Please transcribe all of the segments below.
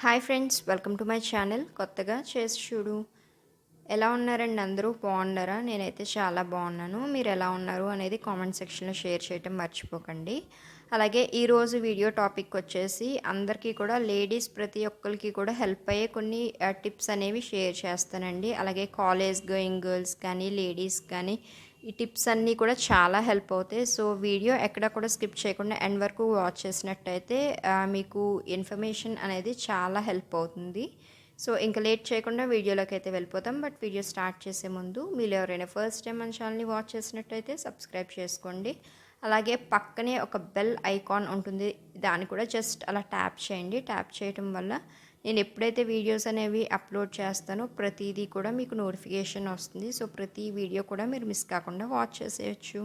Hi friends welcome to my channel. కొత్తగా చేసి చూడు. ఎలా ఉన్నారండి అందరూ? బాగున్నారా? నేనైతే చాలా బాగున్నాను. మీరు ఎలా ఉన్నారు అనేది కామెంట్ సెక్షన్లో షేర్ చేయటం మర్చిపోకండి. అలాగే ఈరోజు వీడియో టాపిక్ వచ్చేసి అందరికీ కూడా లేడీస్ ప్రతి ఒక్కరికి కూడా హెల్ప్ అయ్యే కొన్ని టిప్స్ అనేవి షేర్ చేస్తానండి. అలాగే కాలేజ్ గోయింగ్ గర్ల్స్ కానీ లేడీస్ కానీ ఈ టిప్స్ అన్నీ కూడా చాలా హెల్ప్ అవుతాయి. సో వీడియో ఎక్కడ కూడా స్కిప్ చేయకుండా ఎండ్ వరకు వాచ్ చేసినట్టయితే మీకు ఇన్ఫర్మేషన్ అనేది చాలా హెల్ప్ అవుతుంది. సో ఇంకా లేట్ చేయకుండా వీడియోలోకి అయితే వెళ్ళిపోతాం. బట్ వీడియో స్టార్ట్ చేసే ముందు మీరు ఎవరైనా ఫస్ట్ టైం మన ఛానల్ని వాచ్ చేసినట్టయితే సబ్స్క్రైబ్ చేసుకోండి. అలాగే పక్కనే ఒక బెల్ ఐకాన్ ఉంటుంది. దాన్ని కూడా జస్ట్ అలా ట్యాప్ చేయండి. ట్యాప్ చేయటం వల్ల నేను ఎప్పుడైతే వీడియోస్ అనేవి అప్లోడ్ చేస్తానో ప్రతిదీ కూడా మీకు నోటిఫికేషన్ వస్తుంది. సో ప్రతి వీడియో కూడా మీరు మిస్ కాకుండా వాచ్ చేసేయచ్చు.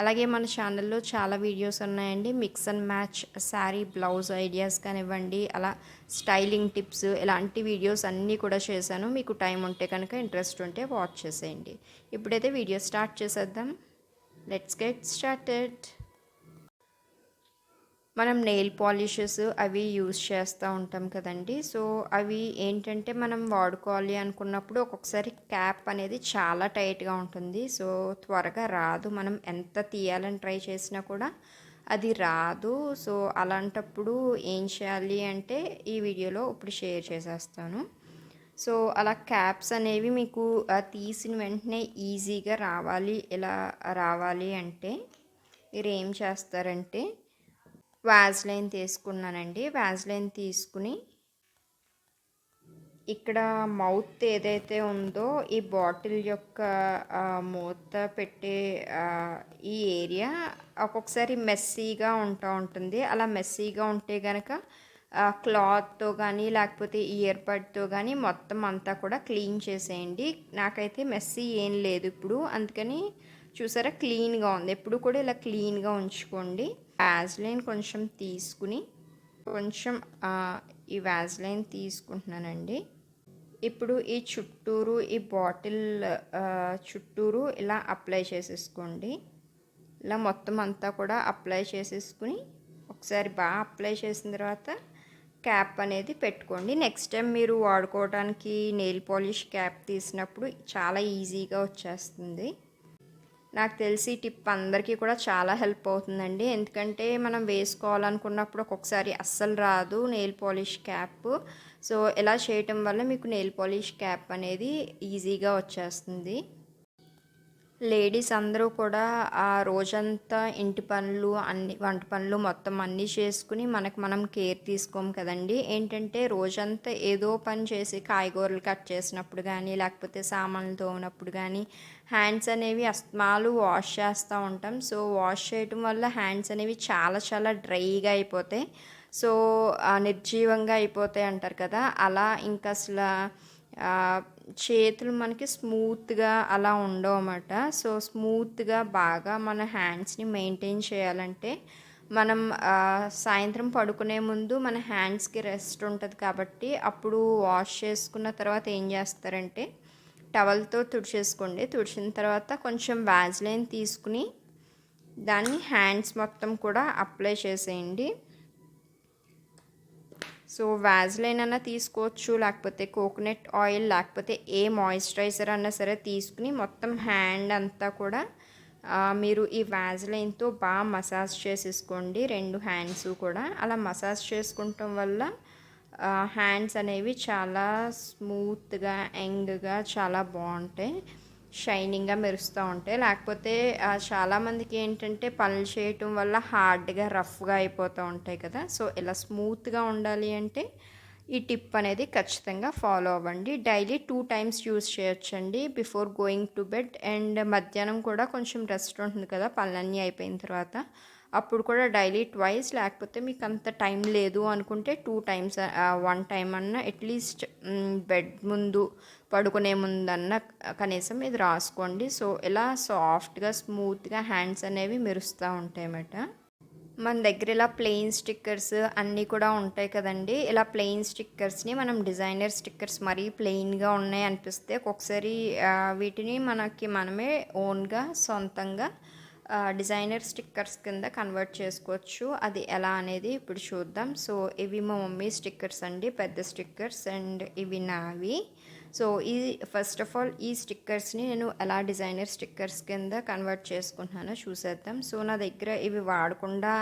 అలాగే మన ఛానల్లో చాలా వీడియోస్ ఉన్నాయండి. Mix and match saree blouse ideas కానివ్వండి అలా స్టైలింగ్ టిప్స్ ఇలాంటి వీడియోస్ అన్నీ కూడా చేశాను. మీకు టైం ఉంటే కనుక ఇంట్రెస్ట్ ఉంటే వాచ్ చేసేయండి. ఇప్పుడైతే వీడియో స్టార్ట్ చేసేద్దాం. Let's get started. మనం నెయిల్ పాలిషెస్ అవి యూస్ చేస్తూ ఉంటాం కదండి. సో అవి ఏంటంటే మనం వాడుకోవాలి అనుకున్నప్పుడు ఒక్కొక్కసారి క్యాప్ అనేది చాలా టైట్గా ఉంటుంది. సో త్వరగా రాదు. మనం ఎంత తీయాలని ట్రై చేసినా కూడా అది రాదు. సో అలాంటప్పుడు ఏం చేయాలి అంటే ఈ వీడియోలో ఇప్పుడు షేర్ చేసేస్తాను. సో అలా క్యాప్స్ అనేవి మీకు తీసిన వెంటనే ఈజీగా రావాలి. ఇలా రావాలి అంటే మీరు ఏం చేస్తారంటే వ్యాజ్లైన్ తీసుకున్నానండి. వ్యాజ్లైన్ తీసుకుని ఇక్కడ మౌత్ ఏదైతే ఉందో ఈ బాటిల్ యొక్క మూత పెట్టే ఈ ఏరియా ఒక్కొక్కసారి మెస్సీగా ఉంటా ఉంటుంది. అలా మెస్సీగా ఉంటే కనుక క్లాత్తో కానీ లేకపోతే ఇయర్ బడ్తో కానీ మొత్తం అంతా కూడా క్లీన్ చేసేయండి. నాకైతే మెస్సీ ఏం లేదు ఇప్పుడు. అందుకని చూసారా? క్లీన్గా ఉంది. ఎప్పుడు కూడా ఇలా క్లీన్గా ఉంచుకోండి. వ్యాజ్లైన్ కొంచెం తీసుకుని కొంచెం ఈ వ్యాజ్లైన్ తీసుకుంటున్నానండి. ఇప్పుడు ఈ చుట్టూరు ఈ బాటిల్ చుట్టూరు ఇలా అప్లై చేసేసుకోండి. ఇలా మొత్తం అంతా కూడా అప్లై చేసేసుకుని ఒకసారి బాగా అప్లై చేసిన తర్వాత క్యాప్ అనేది పెట్టుకోండి. నెక్స్ట్ టైం మీరు వాడుకోవడానికి నెయిల్ పాలిష్ క్యాప్ తీసినప్పుడు చాలా ఈజీగా వచ్చేస్తుంది. నాకు తెలిసి ఈ టిప్ అందరికీ కూడా చాలా హెల్ప్ అవుతుందండి. ఎందుకంటే మనం వేసుకోవాలనుకున్నప్పుడు ఒక్కొక్కసారి అస్సలు రాదు నెయిల్ పాలిష్ క్యాప్. సో ఇలా చేయటం వల్ల మీకు నెయిల్ పాలిష్ క్యాప్ అనేది ఈజీగా వచ్చేస్తుంది. లేడీస్ అందరూ కూడా ఆ రోజంతా ఇంటి పనులు అన్ని వంట పనులు మొత్తం అన్నీ చేసుకుని మనకు మనం కేర్ తీసుకోం కదండి. ఏంటంటే రోజంతా ఏదో పని చేసి కాయగూరలు కట్ చేసినప్పుడు కానీ లేకపోతే సామాన్లు తోమినప్పుడు కానీ హ్యాండ్స్ అనేవి అస్తమాలు వాష్ చేస్తూ ఉంటాం. సో వాష్ చేయటం వల్ల హ్యాండ్స్ అనేవి చాలా చాలా డ్రైగా అయిపోతాయి. సో నిర్జీవంగా అయిపోతాయి అంటారు కదా. అలా ఇంకా అసలు చేతులు మనకి స్మూత్గా అలా ఉండవు అన్నమాట సో స్మూత్గా బాగా మన హ్యాండ్స్ని మెయింటైన్ చేయాలంటే మనం సాయంత్రం పడుకునే ముందు మన హ్యాండ్స్కి రెస్ట్ ఉంటుంది కాబట్టి అప్పుడు వాష్ చేసుకున్న తర్వాత ఏం చేస్తారంటే టవల్తో తుడిచేసుకోండి. తుడిచిన తర్వాత కొంచెం వ్యాజ్లైన్ తీసుకుని దాన్ని హ్యాండ్స్ మొత్తం కూడా అప్లై చేసేయండి. సో వ్యాజ్లైన్ అన్నా తీసుకోవచ్చు లేకపోతే కోకోనట్ ఆయిల్ లేకపోతే ఏ మాయిశ్చరైజర్ అన్నా సరే తీసుకుని మొత్తం హ్యాండ్ అంతా కూడా మీరు ఈ వ్యాజ్లైన్తో బాగా మసాజ్ చేసేసుకోండి. రెండు హ్యాండ్స్ కూడా. అలా మసాజ్ చేసుకుంటాం వల్ల హ్యాండ్స్ అనేవి చాలా స్మూత్గా యంగ్గా చాలా బాగుంటాయి. షైనింగ్గా మెరుస్తూ ఉంటాయి లేకపోతే చాలామందికి ఏంటంటే పనులు చేయటం వల్ల హార్డ్గా రఫ్గా అయిపోతూ ఉంటాయి కదా. సో ఇలా స్మూత్గా ఉండాలి అంటే ఈ టిప్ అనేది ఖచ్చితంగా ఫాలో అవ్వండి. డైలీ టూ టైమ్స్ యూస్ చేయొచ్చండి. Before going to bed and మధ్యాహ్నం కూడా కొంచెం రెస్ట్ ఉంటుంది కదా పనులన్నీ అయిపోయిన తర్వాత. అప్పుడు కూడా డైలీ ట్వైస్ లేకపోతే మీకు అంత టైం లేదు అనుకుంటే టూ టైమ్స్ వన్ టైం అన్న అట్లీస్ట్ బెడ్ ముందు పడుకునే ముందన్న కనీసం ఇది రాసుకోండి. సో ఇలా సాఫ్ట్గా స్మూత్గా హ్యాండ్స్ అనేవి మెరుస్తూ ఉంటాయి అన్నమాట మన దగ్గర ఇలా ప్లెయిన్ స్టిక్కర్స్ అన్నీ కూడా ఉంటాయి కదండి. ఇలా ప్లెయిన్ స్టిక్కర్స్ని మనం డిజైనర్ స్టిక్కర్స్ మరీ ప్లెయిన్గా ఉన్నాయి అనిపిస్తే ఒక్కొక్కసారి వీటిని మనకి మనమే ఓన్గా సొంతంగా డిజైనర్ స్టిక్కర్స్ కింద కన్వర్ట్ చేసుకోవచ్చు. అది ఎలా అనేది ఇప్పుడు చూద్దాం. సో ఇవి మా మమ్మీ స్టిక్కర్స్ అండి. పెద్ద స్టిక్కర్స్ అండ్ ఇవి నావి. సో ఈ ఫస్ట్ ఆఫ్ ఆల్ ఈ స్టిక్కర్స్ని నేను ఎలా డిజైనర్ స్టిక్కర్స్ కింద కన్వర్ట్ చేసుకుంటున్నానో చూసేద్దాం. సో నా దగ్గర ఇవి వాడకుండా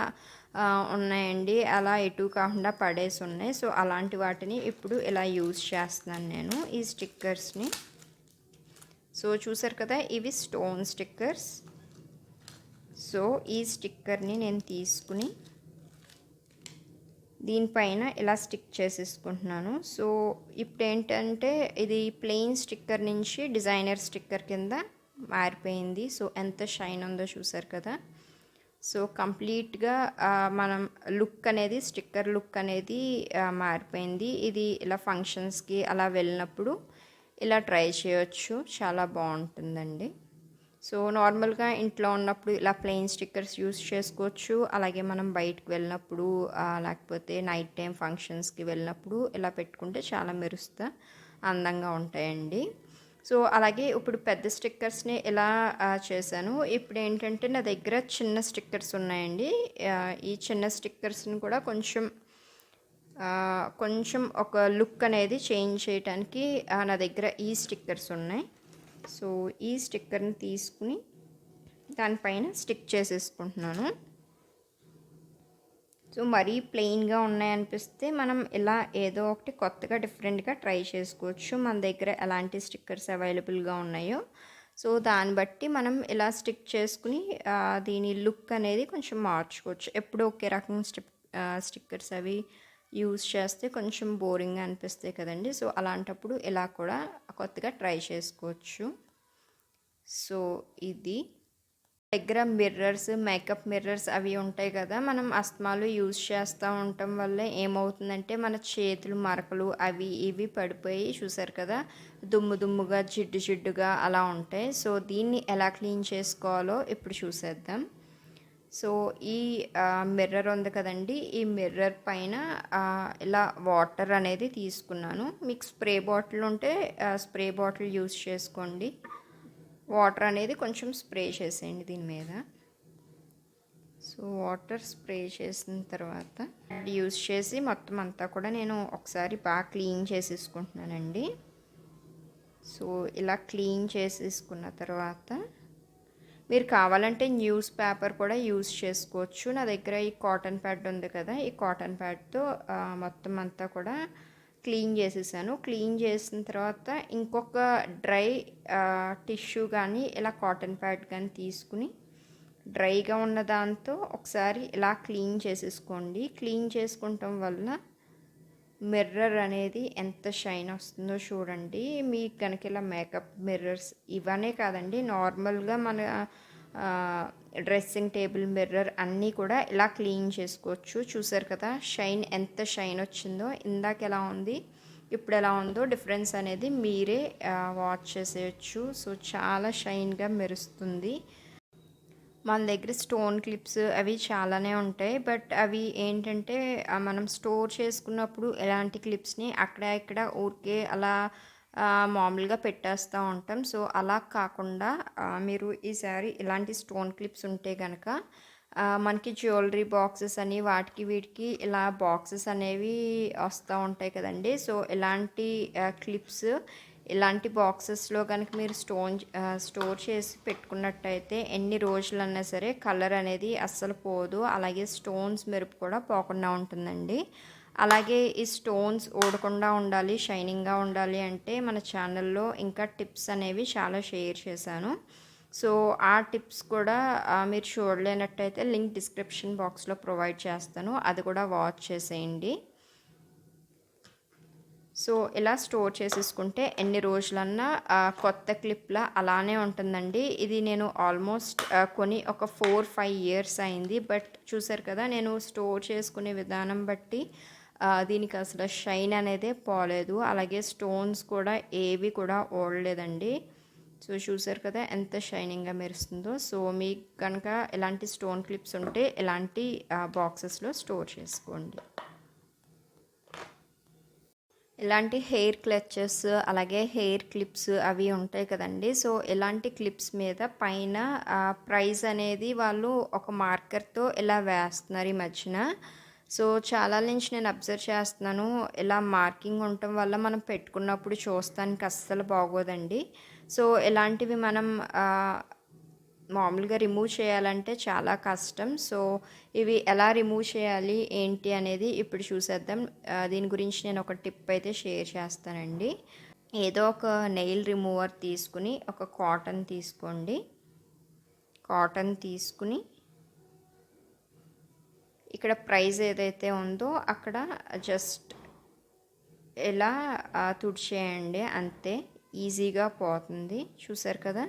ఉన్నాయండి. అలా ఎటు కాకుండా పడేసి ఉన్నాయి. సో అలాంటి వాటిని ఇప్పుడు ఇలా యూజ్ చేస్తున్నాను నేను ఈ స్టిక్కర్స్ని సో చూసారు కదా ఇవి స్టోన్ స్టిక్కర్స్ సో ఈ స్టిక్కర్ని నేను తీసుకుని దీనిపైన ఇలా స్టిక్ చేసేసుకుంటున్నాను. సో ఇప్పుడు ఏంటంటే ఇది ప్లెయిన్ స్టిక్కర్ నుంచి డిజైనర్ స్టిక్కర్ కింద మారిపోయింది. సో ఎంత షైన్ ఉందో చూసారు కదా. సో కంప్లీట్గా మనం లుక్ అనేది స్టిక్కర్ లుక్ అనేది మారిపోయింది. ఇది ఇలా ఫంక్షన్స్కి అలా వెళ్ళినప్పుడు ఇలా ట్రై చేయొచ్చు. చాలా బాగుంటుందండి. సో నార్మల్గా ఇంట్లో ఉన్నప్పుడు ఇలా ప్లెయిన్ స్టిక్కర్స్ యూస్ చేసుకోవచ్చు. అలాగే మనం బయటకు వెళ్ళినప్పుడు లేకపోతే నైట్ టైం ఫంక్షన్స్కి వెళ్ళినప్పుడు ఇలా పెట్టుకుంటే చాలా మెరుస్తా అందంగా ఉంటాయండి. సో అలాగే ఇప్పుడు పెద్ద స్టిక్కర్స్ని ఎలా చేశాను. ఇప్పుడు ఏంటంటే నా దగ్గర చిన్న స్టిక్కర్స్ ఉన్నాయండి. ఈ చిన్న స్టిక్కర్స్ని కూడా కొంచెం కొంచెం ఒక లుక్ అనేది చేంజ్ చేయడానికి నా దగ్గర ఈ స్టిక్కర్స్ ఉన్నాయి. సో ఈ స్టిక్కర్ని తీసుకుని దానిపైన స్టిక్ చేసేసుకుంటున్నాను. సో మరీ ప్లెయిన్గా ఉన్నాయనిపిస్తే మనం ఇలా ఏదో ఒకటి కొత్తగా డిఫరెంట్గా ట్రై చేసుకోవచ్చు. మన దగ్గర ఎలాంటి స్టిక్కర్స్ అవైలబుల్గా ఉన్నాయో. సో దాన్ని బట్టి మనం ఇలా స్టిక్ చేసుకుని దీని లుక్ అనేది కొంచెం మార్చుకోవచ్చు. ఎప్పుడు ఒకే రకం స్టిక్ స్టిక్కర్స్ అవి యూస్ చేస్తే కొంచెం బోరింగ్ అనిపిస్తాయి కదండి. సో అలాంటప్పుడు ఇలా కూడా కొత్తగా ట్రై చేసుకోవచ్చు. సో ఇది దగ్గర మిర్రర్స్ మేకప్ మిర్రర్స్ అవి ఉంటాయి కదా మనం అస్తమాలు యూజ్ చేస్తూ ఉండటం వల్ల ఏమవుతుందంటే మన చేతులు మరకలు అవి ఇవి పడిపోయి చూసారు కదా దుమ్ము దుమ్ముగా జిడ్డు జిడ్డుగా అలా ఉంటాయి. సో దీన్ని ఎలా క్లీన్ చేసుకోవాలో ఇప్పుడు చూసేద్దాం. సో ఈ మిర్రర్ ఉంది కదండి. ఈ మిర్రర్ పైన ఇలా వాటర్ అనేది తీసుకున్నాను. మీకు స్ప్రే బాటిల్ ఉంటే స్ప్రే బాటిల్ యూస్ చేసుకోండి. వాటర్ అనేది కొంచెం స్ప్రే చేసేయండి దీని మీద. సో వాటర్ స్ప్రే చేసిన తర్వాత యూస్ చేసి మొత్తం అంతా కూడా నేను ఒకసారి బాగా క్లీన్ చేసేసుకుంటున్నానండి. సో ఇలా క్లీన్ చేసేసుకున్న తర్వాత మీరు కావాలంటే న్యూస్ పేపర్ కూడా యూజ్ చేసుకోవచ్చు. నా దగ్గర ఈ కాటన్ ప్యాడ్ ఉంది కదా ఈ కాటన్ ప్యాడ్తో మొత్తం అంతా కూడా క్లీన్ చేసేసాను. క్లీన్ చేసిన తర్వాత ఇంకొక డ్రై టిష్యూ కానీ ఇలా కాటన్ ప్యాడ్ కానీ తీసుకుని డ్రైగా ఉన్న దాంతో ఒకసారి ఇలా క్లీన్ చేసేసుకోండి. క్లీన్ చేసుకుంటాం వల్ల మిర్రర్ అనేది ఎంత షైన్ వస్తుందో చూడండి. మీకు కనుక ఇలా మేకప్ మిర్రర్స్ ఇవనే కాదండి. నార్మల్గా మన డ్రెస్సింగ్ టేబుల్ మిర్రర్ అన్నీ కూడా ఇలా క్లీన్ చేసుకోవచ్చు. చూసారు కదా షైన్ ఎంత షైన్ వచ్చిందో. ఇందాక ఎలా ఉంది ఇప్పుడు ఎలా ఉందో డిఫరెన్స్ అనేది మీరే వాచ్ చేసేయచ్చు. సో చాలా షైన్గా మెరుస్తుంది. మన దగ్గర స్టోన్ క్లిప్స్ అవి చాలానే ఉంటాయి. బట్ అవి ఏంటంటే మనం స్టోర్ చేసుకున్నప్పుడు ఎలాంటి క్లిప్స్ని అక్కడ ఇక్కడ ఊరికే అలా మామూలుగా పెట్టేస్తూ ఉంటాం. సో అలా కాకుండా మీరు ఈసారి ఇలాంటి స్టోన్ క్లిప్స్ ఉంటే కనుక మనకి జ్యువెలరీ బాక్సెస్ అని వాటికి వీటికి ఇలా బాక్సెస్ అనేవి వస్తూ ఉంటాయి కదండి. సో ఇలాంటి క్లిప్స్ ఇలాంటి బాక్సెస్లో కనుక మీరు స్టోన్ స్టోర్ చేసి పెట్టుకున్నట్టయితే ఎన్ని రోజులన్నా సరే కలర్ అనేది అస్సలు పోదు. అలాగే స్టోన్స్ మెరుపు కూడా పోకుండా ఉంటుందండి. అలాగే ఈ స్టోన్స్ ఓడకుండా ఉండాలి షైనింగ్గా ఉండాలి అంటే మన ఛానల్లో ఇంకా టిప్స్ అనేవి చాలా షేర్ చేశాను. సో ఆ టిప్స్ కూడా మీరు చూడలేనట్టయితే లింక్ డిస్క్రిప్షన్ బాక్స్లో ప్రొవైడ్ చేస్తాను. అది కూడా వాచ్ చేసేయండి. సో ఇలా స్టోర్ చేసేసుకుంటే ఎన్ని రోజులన్నా కొత్త క్లిప్లా అలానే ఉంటుందండి. ఇది నేను ఆల్మోస్ట్ కొని ఒక ఫోర్ ఫైవ్ ఇయర్స్ అయింది. బట్ చూసారు కదా నేను స్టోర్ చేసుకునే విధానం బట్టి దీనికి అసలు షైన్ అనేది పోలేదు. అలాగే స్టోన్స్ కూడా ఏవి కూడా ఓడలేదండి. సో చూసారు కదా ఎంత షైనింగ్గా మెరుస్తుందో. సో మీకు కనుక ఎలాంటి స్టోన్ క్లిప్స్ ఉంటే ఎలాంటి బాక్సెస్లో స్టోర్ చేసుకోండి. ఇలాంటి హెయిర్ క్లచెస్ అలాగే హెయిర్ క్లిప్స్ అవి ఉంటాయి కదండి. సో ఇలాంటి క్లిప్స్ మీద పైన ప్రైస్ అనేది వాళ్ళు ఒక మార్కర్తో ఇలా వేస్తున్నారు ఈ మధ్యన. సో చాలా నుంచి నేను అబ్జర్వ్ చేస్తున్నాను. ఇలా మార్కింగ్ ఉండటం వల్ల మనం పెట్టుకున్నప్పుడు చూస్తానికి అస్సలు బాగోదండి. సో ఇలాంటివి మనం మామూలుగా రిమూవ్ చేయాలంటే చాలా కష్టం. సో ఇవి ఎలా రిమూవ్ చేయాలి ఏంటి అనేది ఇప్పుడు చూసేద్దాం. దీని గురించి నేను ఒక టిప్ అయితే షేర్ చేస్తానండి. ఏదో ఒక నెయిల్ రిమూవర్ తీసుకుని ఒక కాటన్ తీసుకోండి. కాటన్ తీసుకుని ఇక్కడ ప్రైస్ ఏదైతే ఉందో అక్కడ జస్ట్ ఇలా తుడిచేయండి. అంతే ఈజీగా పోతుంది. చూసారు కదా?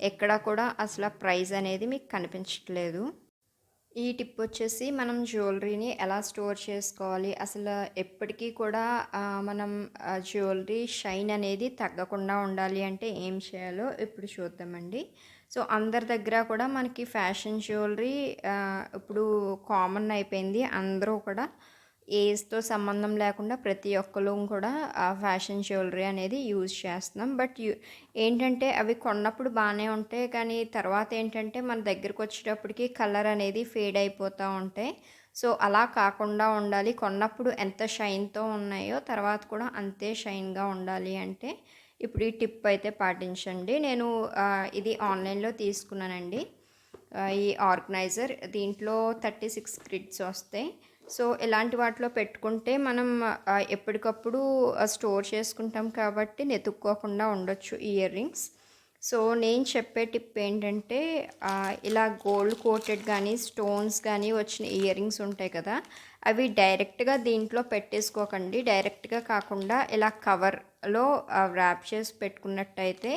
ఎక్కడ కూడా అసలు ప్రైస్ అనేది మీకు కనిపించట్లేదు. ఈ టిప్ వచ్చేసి మనం జ్యువెలరీని ఎలా స్టోర్ చేసుకోవాలి? అసలు ఎప్పటికీ కూడా మనం జ్యువెలరీ షైన్ అనేది తగ్గకుండా ఉండాలి అంటే ఏం చేయాలో ఇప్పుడు చూద్దామండి. సో అందరి దగ్గర కూడా మనకి ఫ్యాషన్ జ్యువెలరీ ఇప్పుడు కామన్ అయిపోయింది. అందరూ కూడా ఏజ్తో సంబంధం లేకుండా ప్రతి ఒక్కరు కూడా ఆ ఫ్యాషన్ జ్యువెలరీ అనేది యూజ్ చేస్తున్నాం. బట్ ఏంటంటే అవి కొన్నప్పుడు బాగానే ఉంటాయి. కానీ తర్వాత ఏంటంటే మన దగ్గరకు వచ్చేటప్పటికి కలర్ అనేది ఫేడ్ అయిపోతూ ఉంటాయి. సో అలా కాకుండా ఉండాలి. కొన్నప్పుడు ఎంత షైన్తో ఉన్నాయో తర్వాత కూడా అంతే షైన్గా ఉండాలి అంటే ఇప్పుడు ఈ టిప్ అయితే పాటించండి. నేను ఇది ఆన్లైన్లో తీసుకున్నానండి. ఈ ఆర్గనైజర్. దీంట్లో థర్టీ సిక్స్ గ్రిడ్స్ వస్తాయి. సో ఇలాంటి వాటిలో పెట్టుకుంటే మనం ఎప్పటికప్పుడు స్టోర్ చేసుకుంటాం కాబట్టి నెతుక్కోకుండా ఉండొచ్చు ఇయర్ రింగ్స్ సో నేను చెప్పే టిప్ ఏంటంటే ఇలా గోల్డ్ కోటెడ్ కానీ స్టోన్స్ కానీ వచ్చిన ఇయర్ రింగ్స్ ఉంటాయి కదా అవి డైరెక్ట్గా దీంట్లో పెట్టేసుకోకండి. డైరెక్ట్గా కాకుండా ఇలా కవర్లో ర్యాప్ చేసి పెట్టుకున్నట్టయితే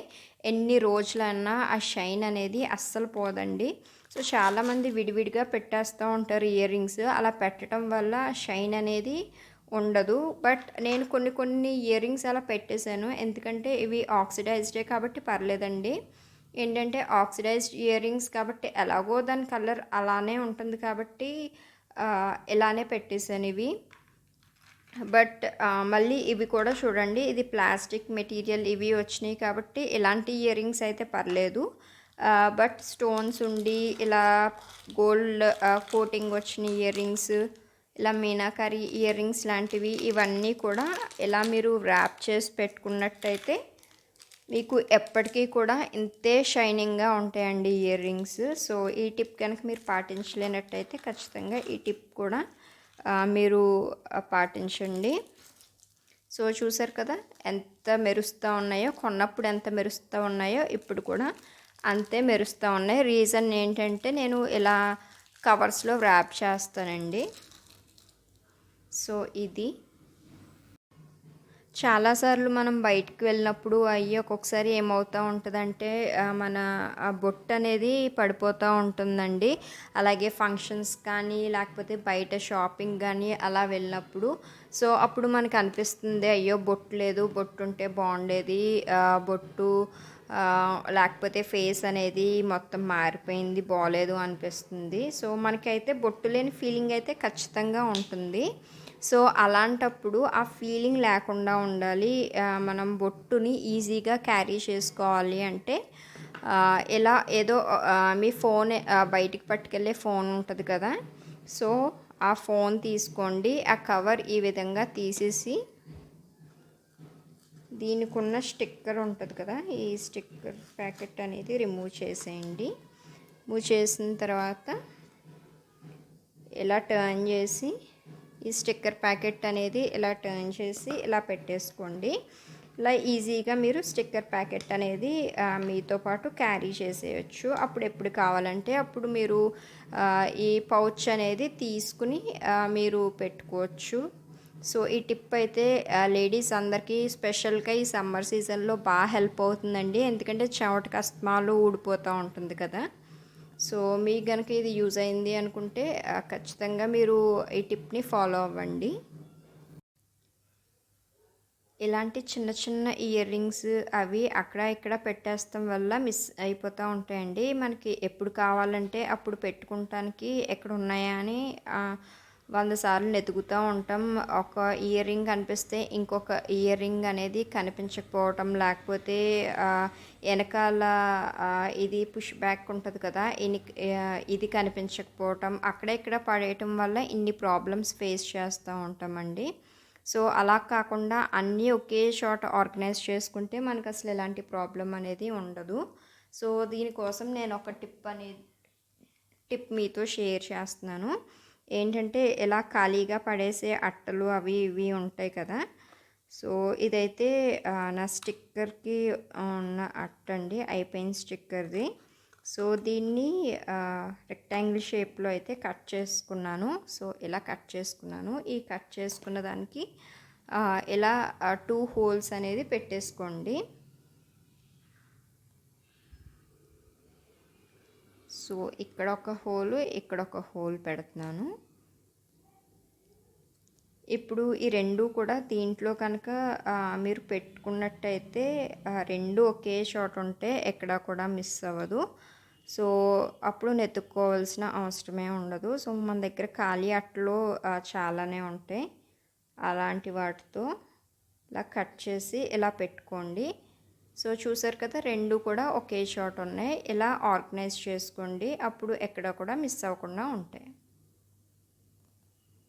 ఎన్ని రోజులన్నా ఆ షైన్ అనేది అస్సలు పోదండి. సో చాలామంది విడివిడిగా పెట్టేస్తూ ఉంటారు ఇయర్ రింగ్స్ అలా పెట్టడం వల్ల షైన్ అనేది ఉండదు. బట్ నేను కొన్ని కొన్ని ఇయర్ రింగ్స్ అలా పెట్టేశాను. ఎందుకంటే ఇవి ఆక్సిడైజ్డే కాబట్టి పర్లేదండి. ఏంటంటే ఆక్సిడైజ్డ్ ఇయర్ రింగ్స్ కాబట్టి ఎలాగో దాని కలర్ అలానే ఉంటుంది కాబట్టి ఇలానే పెట్టేశాను ఇవి. బట్ మళ్ళీ ఇవి కూడా చూడండి. ఇది ప్లాస్టిక్ మెటీరియల్ ఇవి వచ్చినాయి కాబట్టి ఇలాంటి ఇయర్ రింగ్స్ అయితే పర్లేదు. బట్ స్టోన్స్ ఉండి ఇలా గోల్డ్ కోటింగ్ వచ్చిన ఇయర్ రింగ్స్ ఇలా మీనాకరి ఇయర్ రింగ్స్ లాంటివి ఇవన్నీ కూడా ఇలా మీరు ర్యాప్ చేసి పెట్టుకున్నట్టయితే మీకు ఎప్పటికీ కూడా ఇంతే షైనింగ్గా ఉంటాయండి ఇయర్ రింగ్స్ సో ఈ టిప్ కనుక మీరు పాటించలేనట్టయితే ఖచ్చితంగా ఈ టిప్ కూడా మీరు పాటించండి. సో చూసారు కదా ఎంత మెరుస్తూ ఉన్నాయో కొన్నప్పుడు ఎంత మెరుస్తూ ఉన్నాయో ఇప్పుడు కూడా అంతే మెరుస్తూ ఉన్నాయి. రీజన్ ఏంటంటే నేను ఇలా కవర్స్లో ర్యాప్ చేస్తానండి. సో ఇది. చాలాసార్లు మనం బయటికి వెళ్ళినప్పుడు అయ్యి ఒక్కొక్కసారి ఏమవుతూ ఉంటుందంటే మన ఆ బొట్టు అనేది పడిపోతూ ఉంటుందండి. అలాగే ఫంక్షన్స్ కానీ లేకపోతే బయట షాపింగ్ కానీ అలా వెళ్ళినప్పుడు సో అప్పుడు మనకు అనిపిస్తుంది అయ్యో బొట్టు లేదు బొట్టు ఉంటే బాగుండేది బొట్టు లేకపోతే ఫేస్ అనేది మొత్తం మారిపోయింది బాగాలేదు అనిపిస్తుంది. సో మనకైతే బొట్టు లేని ఫీలింగ్ అయితే ఖచ్చితంగా ఉంటుంది. సో అలాంటప్పుడు ఆ ఫీలింగ్ లేకుండా ఉండాలి. మనం బొట్టుని ఈజీగా క్యారీ చేసుకోవాలి అంటే ఇలా ఏదో మీ ఫోన్ బయటికి పట్టుకెళ్ళే ఫోన్ ఉంటుంది కదా. సో ఆ ఫోన్ తీసుకోండి. ఆ కవర్ ఈ విధంగా తీసేసి దీనికి ఉన్న స్టిక్కర్ ఉంటుంది కదా ఈ స్టిక్కర్ ప్యాకెట్ అనేది రిమూవ్ చేసేయండి. రిమూవ్ చేసిన తర్వాత ఇలా టర్న్ చేసి ఈ స్టిక్కర్ ప్యాకెట్ అనేది ఇలా టర్న్ చేసి ఇలా పెట్టేసుకోండి. ఇలా ఈజీగా మీరు స్టిక్కర్ ప్యాకెట్ అనేది మీతో పాటు క్యారీ చేసేయచ్చు. అప్పుడు ఎప్పుడు కావాలంటే అప్పుడు మీరు ఈ పౌచ్ అనేది తీసుకుని మీరు పెట్టుకోవచ్చు. సో ఈ టిప్ అయితే లేడీస్ అందరికీ స్పెషల్గా ఈ సమ్మర్ సీజన్లో బాగా హెల్ప్ అవుతుందండి. ఎందుకంటే చెమట కస్మాలు ఊడిపోతూ ఉంటుంది కదా. సో మీకు కనుక ఇది యూజ్ అయింది అనుకుంటే ఖచ్చితంగా మీరు ఈ టిప్ని ఫాలో అవ్వండి. ఇలాంటి చిన్న చిన్న ఇయర్ రింగ్స్ అవి అక్కడ ఇక్కడ పెట్టేస్తాం వల్ల మిస్ అయిపోతూ ఉంటాయండి. మనకి ఎప్పుడు కావాలంటే అప్పుడు పెట్టుకుంటానికి ఎక్కడ ఉన్నాయా అని వంద సార్లు వెతుకుతూ ఉంటాం. ఒక ఇయర్ రింగ్ కనిపిస్తే ఇంకొక ఇయర్ రింగ్ అనేది కనిపించకపోవటం. లేకపోతే వెనకాల ఇది పుష్ బ్యాక్ ఉంటుంది కదా ఇని ఇది కనిపించకపోవటం. అక్కడ ఇక్కడ పడేయటం వల్ల ఇన్ని ప్రాబ్లమ్స్ ఫేస్ చేస్తూ ఉంటామండి. సో అలా కాకుండా అన్నీ ఒకే షాట్ ఆర్గనైజ్ చేసుకుంటే మనకు అసలు ఎలాంటి ప్రాబ్లం అనేది ఉండదు. సో దీనికోసం నేను ఒక టిప్ అనేది టిప్ మీతో షేర్ చేస్తున్నాను. ఏంటంటే ఇలా ఖాళీగా పడేసే అట్టలు అవి ఇవి ఉంటాయి కదా. సో ఇదైతే నా స్టిక్కర్కి ఉన్న అట్ట అండి అయిపోయిన స్టిక్కర్ది. సో దీన్ని రెక్టాంగిల్ షేప్లో అయితే కట్ చేసుకున్నాను. సో ఇలా కట్ చేసుకున్నాను? ఈ కట్ చేసుకున్న దానికి ఇలా టూ హోల్స్ అనేది పెట్టేసుకోండి. సో ఇక్కడ ఒక హోల్ ఇక్కడ ఒక హోల్ పెడుతున్నాను. ఇప్పుడు ఈ రెండు కూడా దీంట్లో కనుక మీరు పెట్టుకున్నట్టయితే రెండు ఒకే షాట్ ఉంటే ఎక్కడ కూడా మిస్ అవ్వదు. సో అప్పుడు నెత్తుక్కోవాల్సిన అవసరమే ఉండదు. సో మన దగ్గర ఖాళీ అట్టలు చాలానే ఉంటాయి. అలాంటి వాటితో ఇలా కట్ చేసి ఇలా పెట్టుకోండి. సో చూసారు కదా రెండు కూడా ఒకే చోట ఉన్నాయి. ఇలా ఆర్గనైజ్ చేసుకోండి. అప్పుడు ఎక్కడ కూడా మిస్ అవ్వకుండా ఉంటాయి.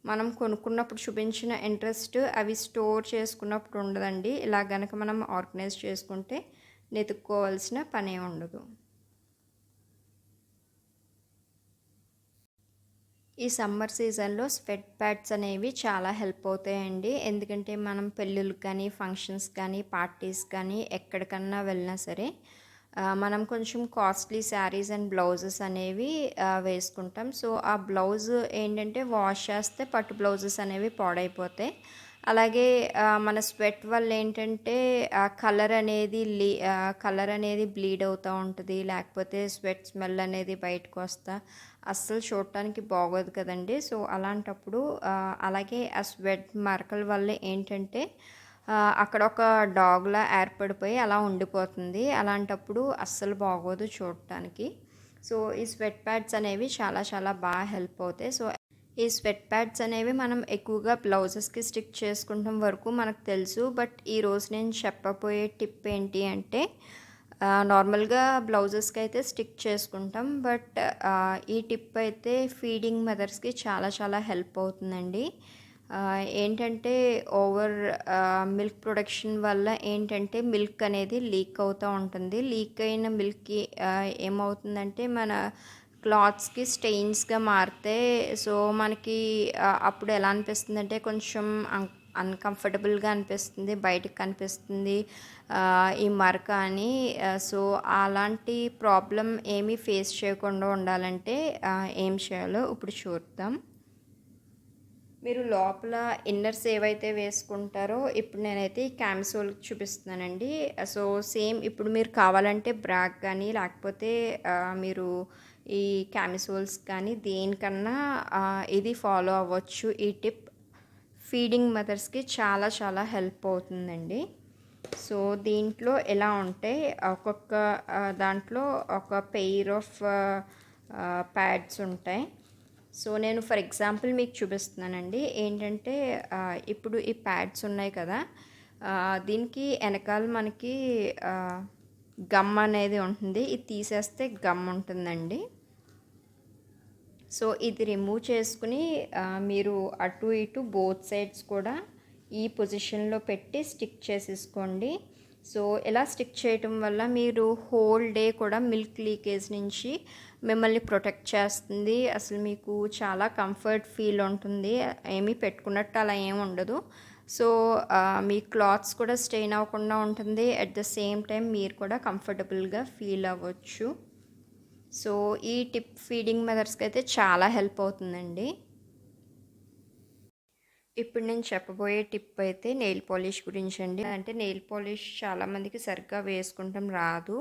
మనం కొనుక్కున్నప్పుడు చూపించిన ఇంట్రెస్ట్ అవి స్టోర్ చేసుకున్నప్పుడు ఉండదండి. ఇలా గనక మనం ఆర్గనైజ్ చేసుకుంటే నెతుక్కోవాల్సిన పనే ఉండదు. ఈ సమ్మర్ సీజన్లో స్వెట్ ప్యాడ్స్ అనేవి చాలా హెల్ప్ అవుతాయండి. ఎందుకంటే మనం పెళ్ళిళ్ళకి కానీ ఫంక్షన్స్ కానీ పార్టీస్ కానీ ఎక్కడికన్నా వెళ్ళినా సరే మనం కొంచెం కాస్ట్లీ శారీస్ అండ్ బ్లౌజెస్ అనేవి వేసుకుంటాం. సో ఆ బ్లౌజ్ ఏంటంటే వాష్ చేస్తే పట్టు బ్లౌజెస్ అనేవి పాడైపోతాయి. అలాగే మన స్వెట్ వల్ల ఏంటంటే కలర్ అనేది లీ కలర్ అనేది బ్లీడ్ అవుతూ ఉంటుంది. లేకపోతే స్వెట్ స్మెల్ అనేది బయటకు వస్తా. అస్సలు చూడటానికి బాగోదు కదండి. సో అలాంటప్పుడు అలాగే ఆ స్వెట్ మరకల వల్ల ఏంటంటే అక్కడ ఒక డాగ్లా ఏర్పడిపోయి అలా ఉండిపోతుంది. అలాంటప్పుడు అస్సలు బాగోదు చూడటానికి. సో ఈ స్వెట్ ప్యాడ్స్ అనేవి చాలా చాలా బాగా హెల్ప్ అవుతాయి. సో ఈ స్వెట్ ప్యాడ్స్ అనేవి మనం ఎక్కువగా బ్లౌజెస్కి స్టిక్ చేసుకుంటాం వరకు మనకు తెలుసు. బట్ ఈరోజు నేను చెప్పబోయే టిప్ ఏంటి అంటే నార్మల్గా బ్లౌజెస్కి అయితే స్టిక్ చేసుకుంటాం బట్ ఈ టిప్ అయితే ఫీడింగ్ మదర్స్కి చాలా చాలా హెల్ప్ అవుతుందండి. ఏంటంటే ఓవర్ మిల్క్ ప్రొడక్షన్ వల్ల ఏంటంటే మిల్క్ అనేది లీక్ అవుతూ ఉంటుంది. లీక్ అయిన మిల్క్కి ఏమవుతుందంటే మన క్లాత్స్కి స్టెయిన్స్గా మారితే సో మనకి అప్పుడు ఎలా అనిపిస్తుంది అంటే కొంచెం అన్ అన్కంఫర్టబుల్గా అనిపిస్తుంది బయటకు కనిపిస్తుంది. ఈ మరక అని సో అలాంటి ప్రాబ్లం ఏమీ ఫేస్ చేయకుండా ఉండాలంటే ఏం చేయాలో ఇప్పుడు చూద్దాం. మీరు లోపల ఇన్నర్స్ ఏవైతే వేసుకుంటారో ఇప్పుడు నేనైతే ఈ క్యామ్సోల్ చూపిస్తున్నానండి. సో సేమ్ ఇప్పుడు మీరు కావాలంటే బ్రాక్ కానీ లేకపోతే మీరు ఈ క్యామిసోల్స్ కానీ దేనికన్నా ఇది ఫాలో అవ్వచ్చు. ఈ టిప్ ఫీడింగ్ మదర్స్కి చాలా చాలా హెల్ప్ అవుతుందండి. సో దీంట్లో ఎలా ఉంటే ఒక్కొక్క దాంట్లో ఒక పెయిర్ ఆఫ్ ప్యాడ్స్ ఉంటాయి. సో నేను ఫర్ ఎగ్జాంపుల్ మీకు చూపిస్తున్నానండి. ఏంటంటే ఇప్పుడు ఈ ప్యాడ్స్ ఉన్నాయి కదా దీనికి వెనకాల మనకి గమ్ అనేది ఉంటుంది. ఇది తీసేస్తే గమ్ ఉంటుందండి. సో ఇది రిమూవ్ చేసుకుని మీరు అటు ఇటు బోత్ సైడ్స్ కూడా ఈ పొజిషన్లో పెట్టి స్టిక్ చేసేసుకోండి. సో ఇలా స్టిక్ చేయటం వల్ల మీరు హోల్ డే కూడా మిల్క్ లీకేజ్ నుంచి మిమ్మల్ని ప్రొటెక్ట్ చేస్తుంది. అసలు మీకు చాలా కంఫర్ట్ ఫీల్ ఉంటుంది. ఏమీ పెట్టుకున్నట్టు అలా ఏమి ఉండదు. సో మీ క్లాత్స్ కూడా స్టెయిన్ అవ్వకుండా ఉంటుంది. అట్ ద సేమ్ టైం మీరు కూడా కంఫర్టబుల్గా ఫీల్ అవ్వచ్చు. సో ఈ టిప్ ఫీడింగ్ మదర్స్కి అయితే చాలా హెల్ప్ అవుతుందండి. ఇప్పుడు నేను చెప్పబోయే టిప్ అయితే నెయిల్ పాలిష్ గురించి అండి. అంటే నెయిల్ పాలిష్ చాలామందికి సరిగ్గా వేసుకుంటాం రాదు.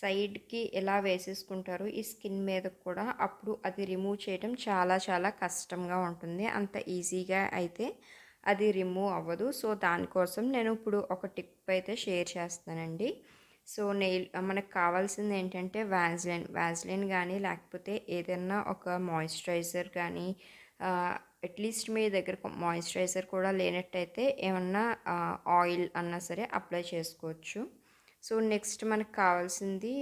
సైడ్కి ఎలా వేసేసుకుంటారు ఈ స్కిన్ మీద కూడా అప్పుడు అది రిమూవ్ చేయడం చాలా చాలా కష్టంగా ఉంటుంది. అంత ఈజీగా అయితే అది రిమూవ్ అవ్వదు. సో దానికోసం నేను ఇప్పుడు ఒక టిప్ అయితే షేర్ చేస్తానండి. సో నెయిల్ మనకు కావాల్సింది ఏంటంటే వ్యాజ్లైన్ వ్యాజ్లైన్ కానీ లేకపోతే ఏదైనా ఒక మాయిశ్చరైజర్ కానీ అట్లీస్ట్ మీ దగ్గర మాయిశ్చరైజర్ కూడా లేనట్టయితే ఏమన్నా ఆయిల్ అన్నా సరే అప్లై చేసుకోవచ్చు. సో నెక్స్ట్ మనకు కావాల్సింది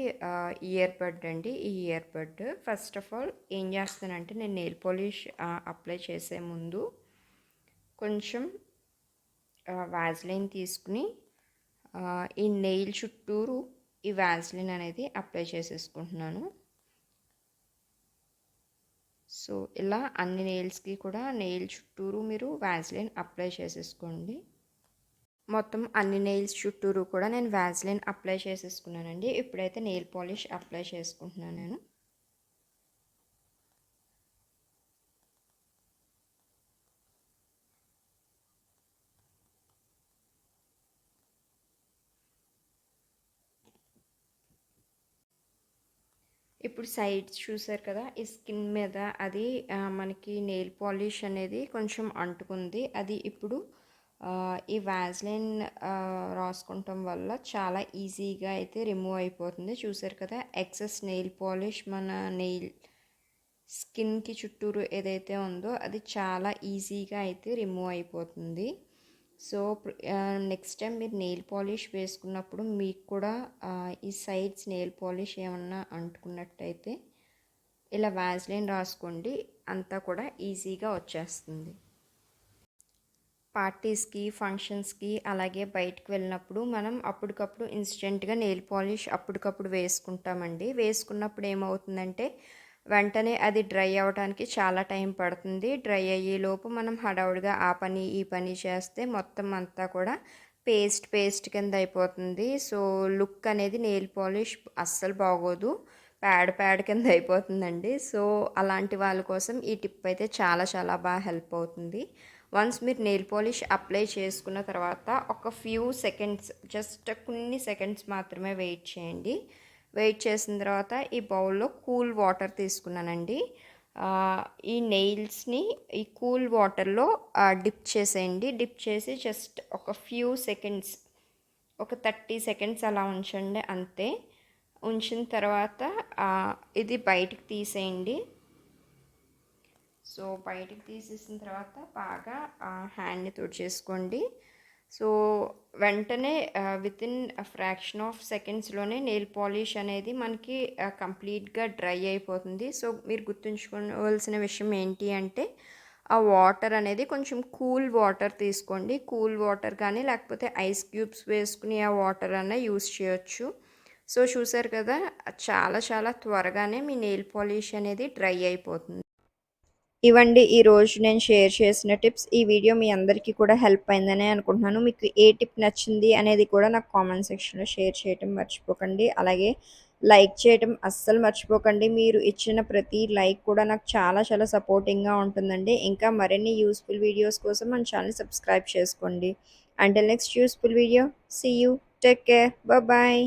ఇయర్ బడ్ అండి. ఈ ear bud first of all ఏం చేస్తానంటే నేను నెయిల్ పాలిష్ అప్లై చేసే ముందు కొంచెం వ్యాజ్లైన్ తీసుకుని ఈ నెయిల్ చుట్టూరు ఈ వ్యాజ్లిన్ అనేది అప్లై చేసేసుకుంటున్నాను. సో ఇలా అన్ని నెయిల్స్కి కూడా నెయిల్ చుట్టూరు మీరు వ్యాజ్లిన్ అప్లై చేసేసుకోండి. మొత్తం అన్ని నెయిల్స్ చుట్టూరు కూడా నేను వ్యాజ్లిన్ అప్లై చేసేసుకున్నానండి. ఇప్పుడైతే నెయిల్ పాలిష్ అప్లై చేసుకుంటున్నాను నేను. ఇప్పుడు సైడ్స్ చూసారు కదా ఈ స్కిన్ మీద అది మనకి నెయిల్ పాలిష్ అనేది కొంచెం అంటుకుంది. అది ఇప్పుడు ఈ వ్యాజ్లైన్ రాసుకుంటాం వల్ల చాలా ఈజీగా అయితే రిమూవ్ అయిపోతుంది. చూసారు కదా ఎక్సెస్ నెయిల్ పాలిష్ మన నెయిల్ స్కిన్కి చుట్టూరు ఏదైతే ఉందో అది చాలా ఈజీగా అయితే రిమూవ్ అయిపోతుంది. సో నెక్స్ట్ టైం మీరు నెయిల్ పాలిష్ వేసుకున్నప్పుడు మీకు కూడా ఈ సైడ్స్ నెయిల్ పాలిష్ ఏమన్నా అంటుకున్నట్టయితే ఇలా వ్యాజ్లైన్ రాసుకోండి అంతా కూడా ఈజీగా వచ్చేస్తుంది. పార్టీస్కి ఫంక్షన్స్కి అలాగే బయటకు వెళ్ళినప్పుడు మనం అప్పటికప్పుడు ఇన్స్టెంట్గా నెయిల్ పాలిష్ అప్పటికప్పుడు వేసుకుంటామండి. వేసుకున్నప్పుడు ఏమవుతుందంటే వెంటనే అది డ్రై అవ్వడానికి చాలా టైం పడుతుంది. డ్రై అయ్యేలోపు మనం హడావుడిగా ఆ పని ఈ పని చేస్తే మొత్తం అంతా కూడా పేస్ట్ పేస్ట్ కింద అయిపోతుంది. సో లుక్ అనేది నెయిల్ పాలిష్ అస్సలు బాగోదు. ప్యాడ్ ప్యాడ్ కింద అయిపోతుందండి. సో అలాంటి వాళ్ళ కోసం ఈ టిప్ అయితే చాలా చాలా బాగా హెల్ప్ అవుతుంది. వన్స్ మీరు నెయిల్ పాలిష్ అప్లై చేసుకున్న తర్వాత ఒక ఫ్యూ సెకండ్స్ జస్ట్ కొన్ని సెకండ్స్ మాత్రమే వెయిట్ చేయండి. వెయిట్ చేసిన తర్వాత ఈ బౌల్లో కూల్ వాటర్ తీసుకున్నానండి. ఈ నెయిల్స్ని ఈ కూల్ వాటర్లో డిప్ చేసేయండి. డిప్ చేసి జస్ట్ ఒక ఫ్యూ సెకండ్స్ ఒక థర్టీ సెకండ్స్ అలా ఉంచండి అంతే. ఉంచిన తర్వాత ఇది బయటికి తీసేయండి. సో బయటికి తీసేసిన తర్వాత బాగా హ్యాండ్ని తుడిచేసుకోండి. సో వెంటనే విత్ ఇన్ ఫ్రాక్షన్ ఆఫ్ సెకండ్స్లోనే నెయిల్ పాలిష్ అనేది మనకి కంప్లీట్గా డ్రై అయిపోతుంది. సో మీరు గుర్తుంచుకోవాల్సిన విషయం ఏంటి అంటే ఆ వాటర్ అనేది కొంచెం కూల్ వాటర్ తీసుకోండి. కూల్ వాటర్ కానీ లేకపోతే ఐస్ క్యూబ్స్ వేసుకుని ఆ వాటర్ అన్న యూస్ చేయొచ్చు. సో చూసారు కదా చాలా చాలా త్వరగానే మీ నెయిల్ పాలిష్ అనేది డ్రై అయిపోతుంది. ఇవండి ఈ రోజు నేను షేర్ చేసిన టిప్స్. ఈ వీడియో మీ అందరికీ కూడా హెల్ప్ అయిందని అనుకుంటున్నాను. మీకు ఏ టిప్ నచ్చింది అనేది కూడా నాకు కామెంట్ సెక్షన్లో షేర్ చేయటం మర్చిపోకండి. అలాగే లైక్ చేయటం అస్సలు మర్చిపోకండి. మీరు ఇచ్చిన ప్రతి లైక్ కూడా నాకు చాలా చాలా సపోర్టింగ్గా ఉంటుందండి. ఇంకా మరిన్ని యూస్ఫుల్ వీడియోస్ కోసం మన ఛానల్ సబ్స్క్రైబ్ చేసుకోండి. అంటే next useful video see you take care bye